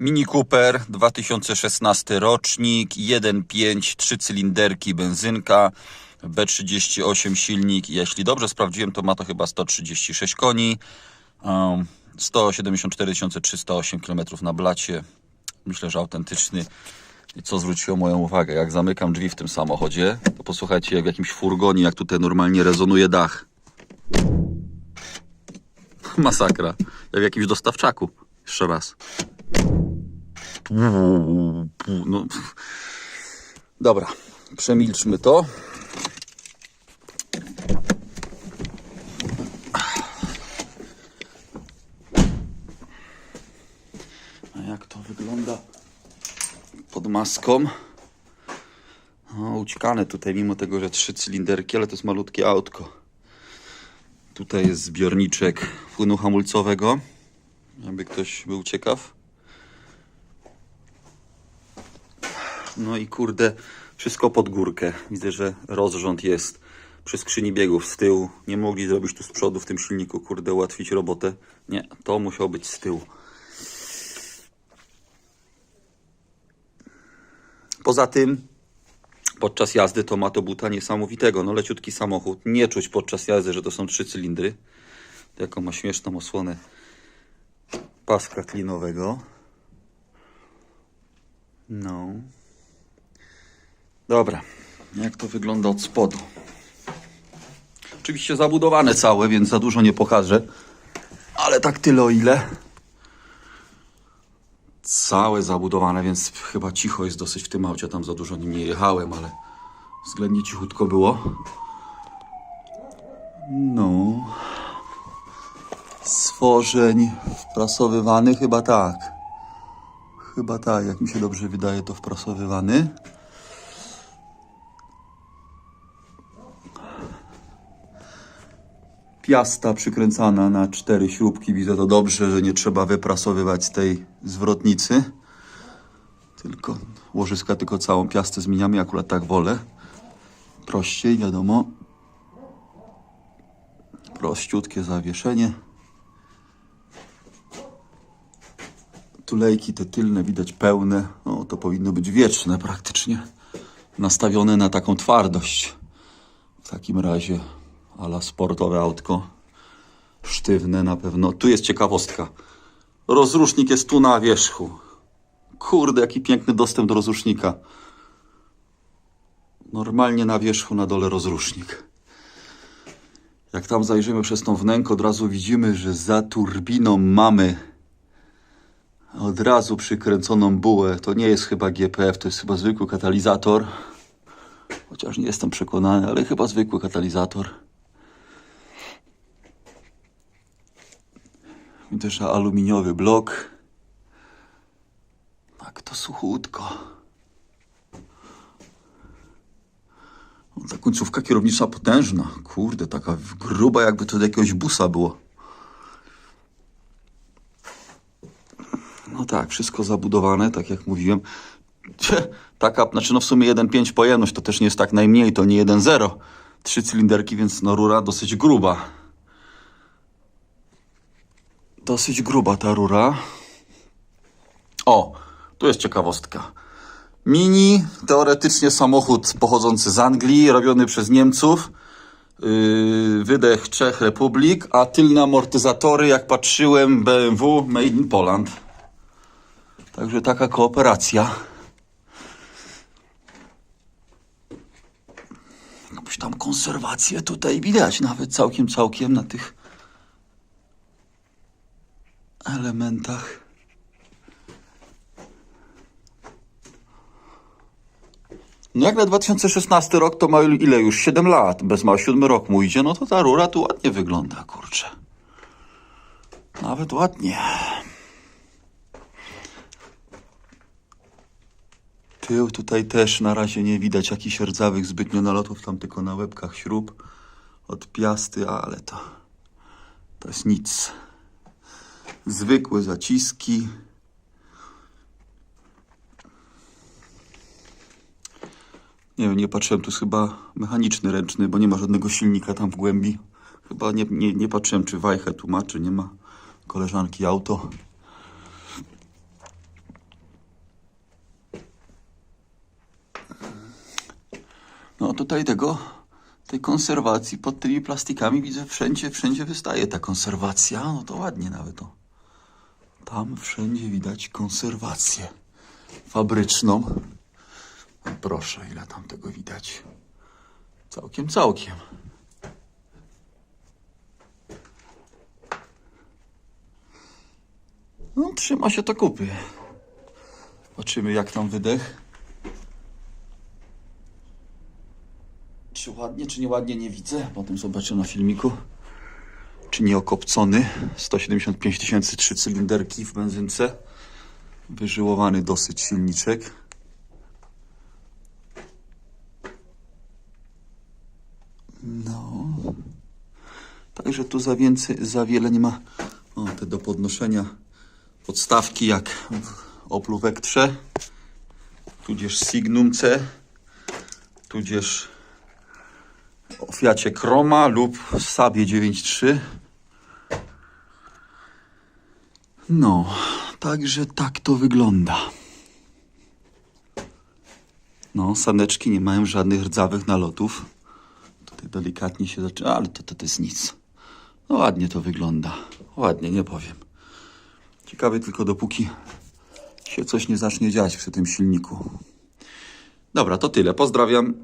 Mini Cooper 2016 rocznik 1.5 3 cylinderki benzynka B38 silnik. Jeśli dobrze sprawdziłem to ma to chyba 136 koni um, 174 308 km na blacie. Myślę, że autentyczny. I co zwróciło moją uwagę? Jak zamykam drzwi w tym samochodzie to posłuchajcie jak w jakimś furgonie jak tutaj normalnie rezonuje dach. Masakra. Jak w jakimś dostawczaku. Jeszcze raz no. Dobra, przemilczmy to. A jak to wygląda pod maską? No, ućkane tutaj, mimo tego, że trzy cylinderki, ale to jest malutkie autko. Tutaj jest zbiorniczek płynu hamulcowego, jakby ktoś był ciekaw. No i kurde, wszystko pod górkę. Widzę, że rozrząd jest przy skrzyni biegów z tyłu. Nie mogli zrobić tu z przodu w tym silniku, kurde, ułatwić robotę. Nie, to musiało być z tyłu. Poza tym, podczas jazdy to ma to buta niesamowitego. No leciutki samochód. Nie czuć podczas jazdy, że to są trzy cylindry. Jaką ma śmieszną osłonę paska klinowego. No. Dobra, jak to wygląda od spodu? Oczywiście zabudowane całe, więc za dużo nie pokażę, ale tak tyle o ile. Całe zabudowane, więc chyba cicho jest dosyć w tym aucie. Tam za dużo nim nie jechałem, ale względnie cichutko było. No. Stworzeń wprasowywany chyba tak. Chyba tak, jak mi się dobrze wydaje, to wprasowywany. Piasta przykręcana na cztery śrubki. Widzę to dobrze, że nie trzeba wyprasowywać tej zwrotnicy. Tylko łożyska, tylko całą piastę zmieniamy. Akurat tak wolę. Prościej, wiadomo. Prościutkie zawieszenie. Tulejki te tylne widać pełne. No, to powinno być wieczne praktycznie. Nastawione na taką twardość. W takim razie ala sportowe autko. Sztywne na pewno. Tu jest ciekawostka. Rozrusznik jest tu na wierzchu. Kurde, jaki piękny dostęp do rozrusznika. Normalnie na wierzchu, na dole rozrusznik. Jak tam zajrzymy przez tą wnękę, od razu widzimy, że za turbiną mamy od razu przykręconą bułę. To nie jest chyba GPF, to jest chyba zwykły katalizator. Chociaż nie jestem przekonany, ale chyba zwykły katalizator. I też aluminiowy blok. Tak to suchutko. No, ta końcówka kierownicza potężna. Kurde, taka gruba jakby to do jakiegoś busa było. No tak, wszystko zabudowane, tak jak mówiłem. Taka, znaczy no w sumie 1.5 pojemność to też nie jest tak najmniej, to nie 1.0. Trzy cylinderki, więc no rura dosyć gruba. Dosyć gruba ta rura. O, tu jest ciekawostka. Mini, teoretycznie samochód pochodzący z Anglii, robiony przez Niemców. Yy, wydech Czech Republik, a tylne amortyzatory, jak patrzyłem, BMW Made in Poland. Także taka kooperacja. Jakąś tam konserwację tutaj widać, nawet całkiem, całkiem na tych elementach. No jak na 2016 rok to ma ile już? 7 lat, bez ma 7 rok mu idzie, no to ta rura tu ładnie wygląda, kurczę. Nawet ładnie. Tył tutaj też na razie nie widać jakichś rdzawych zbytnio nalotów, tam tylko na łebkach śrub od piasty, ale to, to jest nic zwykłe zaciski. Nie wiem, nie patrzyłem, to jest chyba mechaniczny, ręczny, bo nie ma żadnego silnika tam w głębi. Chyba nie, nie, nie patrzyłem, czy Wajchę tłumaczy, nie ma koleżanki auto. No tutaj tego, tej konserwacji pod tymi plastikami widzę wszędzie, wszędzie wystaje ta konserwacja. No to ładnie nawet to. Tam wszędzie widać konserwację fabryczną. No proszę, ile tam tego widać. Całkiem, całkiem. No, trzyma się to kupy. Zobaczymy, jak tam wydech. Czy ładnie, czy nieładnie, nie widzę. Potem zobaczę na filmiku. Czy nie okopcony. 175 tysięcy, trzy cylinderki w benzynce. Wyżyłowany dosyć silniczek. No. Także tu za więcej, za wiele nie ma. O, te do podnoszenia podstawki jak w Oplu Vectrze, tudzież Signum C, tudzież Fiacie Chroma lub Sabie 9.3. No, także tak to wygląda. No, saneczki nie mają żadnych rdzawych nalotów. Tutaj delikatnie się zaczyna, ale to, to, to jest nic. No ładnie to wygląda. Ładnie, nie powiem. Ciekawe tylko dopóki się coś nie zacznie dziać przy tym silniku. Dobra, to tyle. Pozdrawiam.